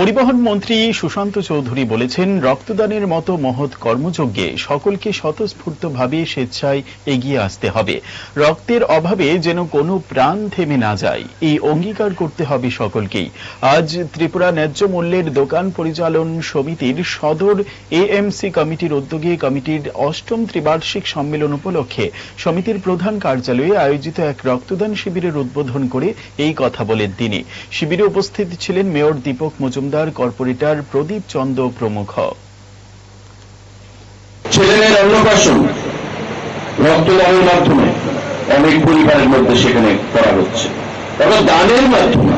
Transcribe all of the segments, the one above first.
পরিবহন মন্ত্রী সুশান্ত চৌধুরী বলেছেন, রক্তদানের মতো মহৎ কর্মযজ্ঞে সকলকে স্বতঃস্ফূর্তভাবে স্বেচ্ছায় এগিয়ে আসতে হবে। রক্তের অভাবে যেন কোনো প্রাণ থেমে না যায়, এই অঙ্গীকার করতে হবে সকলকেই। আজ ত্রিপুরা ন্যায্য মূল্যের দোকান পরিচালন সমিতির সদর এএমসি কমিটির উদ্যোগে কমিটির অষ্টম ত্রিবার্ষিক সম্মেলন উপলক্ষে সমিতির প্রধান কার্যালয়ে আয়োজিত এক রক্তদান শিবিরের উদ্বোধন করে এই কথা বলেন তিনি। শিবিরে উপস্থিত ছিলেন মেয়র দীপক মজুমদার কর্পোরেটর প্রদীপ চন্দ প্রমুখ। ছেলেমেয়ের অন্নপ্রাশন, রক্তদানের মাধ্যমে অনেক পরিবারের মধ্যে সেখানে করা হচ্ছে। এবং দানের মাধ্যমে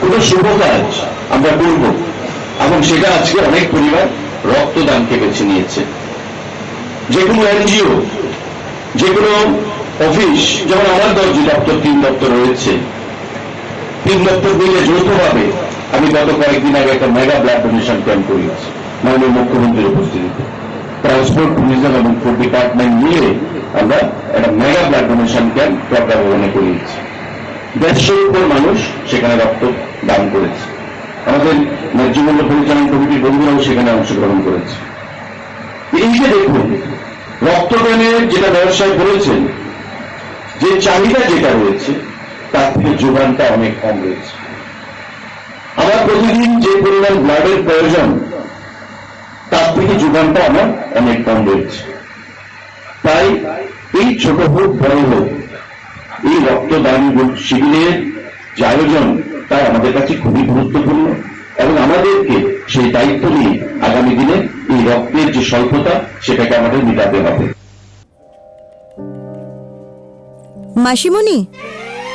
কোন শুভ কাজ আমরা করব, এবং সেটা আজকে অনেক পরিবার রক্তদানকে বেছে নিয়েছে। যে কোনো এনজিও যে কোনো অফিস, যেমন আমার দর্জি দপ্তর, তিন দপ্তর রয়েছে তিন দপ্তর মিলে যৌথভাবে আমি গত কয়েকদিন আগে একটা মেগা ব্লাড ডোনেশন ক্যাম্প করিয়েছি মাননীয় মুখ্যমন্ত্রীর উপস্থিতিতে। ট্রান্সপোর্ট ট্যুরিজম এবং ফুড ডিপার্টমেন্ট মিলে আমরা একটা মেগা ব্লাড ডোনেশন ক্যাম্প ভবনে করিয়েছি দেড়শোর উপর মানুষ সেখানে রক্ত দান করেছে। আমাদের ন্যায্য মূল্য পরিচালন কমিটির বন্ধুরাও সেখানে অংশগ্রহণ করেছে। এই যে দেখুন, রক্তদানের যেটা ব্যবসায় বলেছেন, যে চাহিদা যেটা রয়েছে তার থেকে যোগানটা অনেক কম রয়েছে। আমার প্রতিদিন যে পরিমাণ ব্লাডের প্রয়োজন তার থেকে যোগানটা আমার অনেক কম রয়েছে। তাই এই ছোট হোক, বড় হোক, এই রক্তদান শিবিরের যে আয়োজন, তা আমাদের কাছে খুবই গুরুত্বপূর্ণ এবং আমাদেরকে সেই দায়িত্ব নিয়ে আগামী দিনে এই রক্তের যে স্বল্পতা, সেটাকে আমাদের মেটাতে হবে। মাসিমণি